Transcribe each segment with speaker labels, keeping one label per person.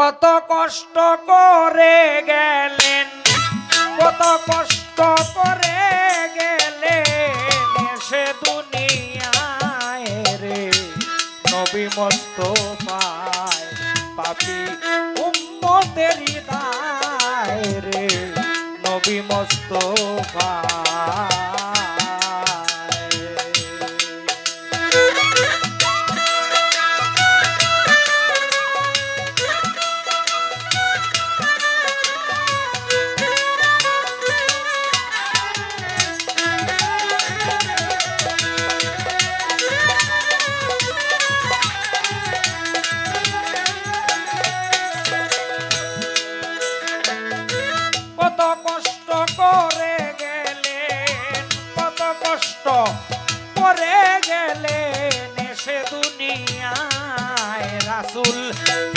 Speaker 1: কত কষ্ট করে গেলেন, কত কষ্ট করে গেলেন সে দুনিয়ায় রে। নবী মোস্তফায় পাপি উম্মতের হৃদয় রে। নবী মোস্তফায় করে গেলেন কত কষ্ট করে গেলেন এসে দুনিয়ায়। রাসুল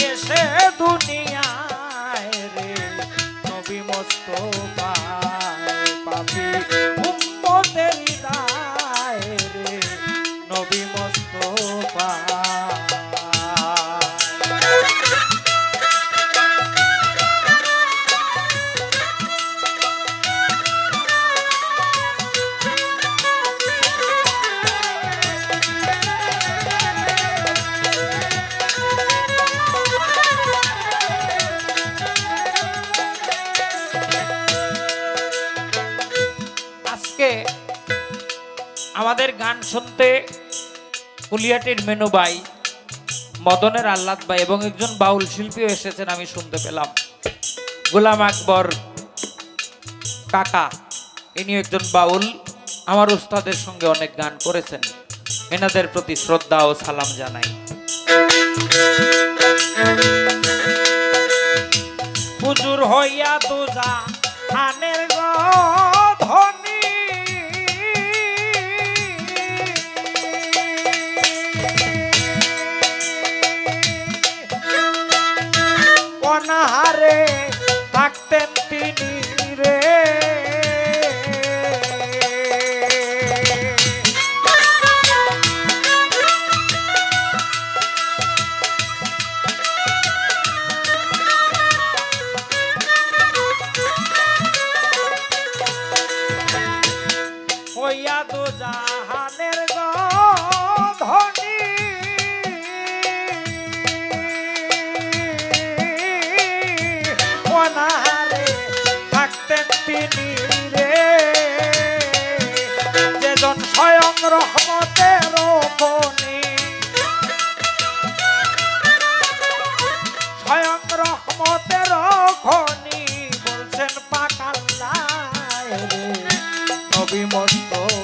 Speaker 1: এসে দুনিয়ায় রে নবী মোস্তফায় আমাদের গান শুনতে কুলিয়াটির মেনু ভাই মদনের আহ্লাদ ভাই এবং একজন বাউল শিল্পীও এসেছেন আমি শুনতে পেলাম। গোলাম আকবর কাকা ইনি একজন বাউল। আমার উস্তাদের সঙ্গে অনেক গান করেছেন। এনাদের প্রতি শ্রদ্ধা ও সালাম জানাই। হুজুর হইয়া দুজা আনের হইয়া দু জাহানের ধনী। অনাহারে থাকতেন তিনি রে। যেজন স্বয়ং রহমতের নবী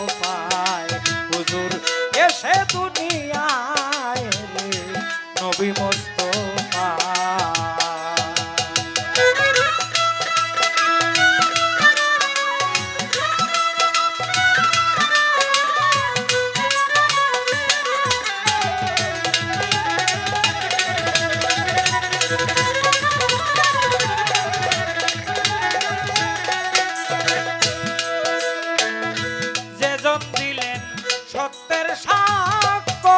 Speaker 1: দিলেন সত্যের সাক্ষ্য।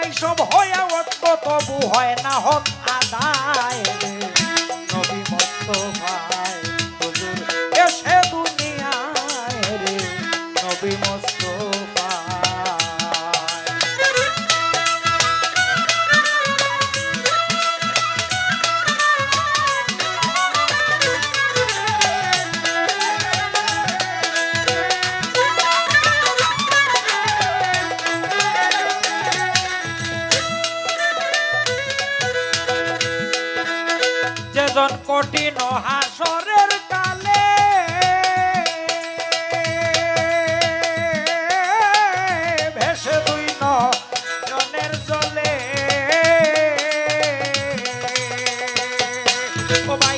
Speaker 1: তার সব হয় সব হয় তবু হয় না হন আদায়। স্বজন কঠিন হাসরের কালে। ভেসে দুই নয়নের জলে। ও ভাইয়া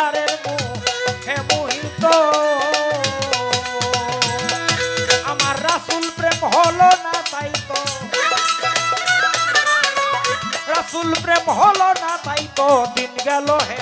Speaker 1: সংসারের মুখে না প্রেম হলো না তাই তো। দিন গেল হেলায়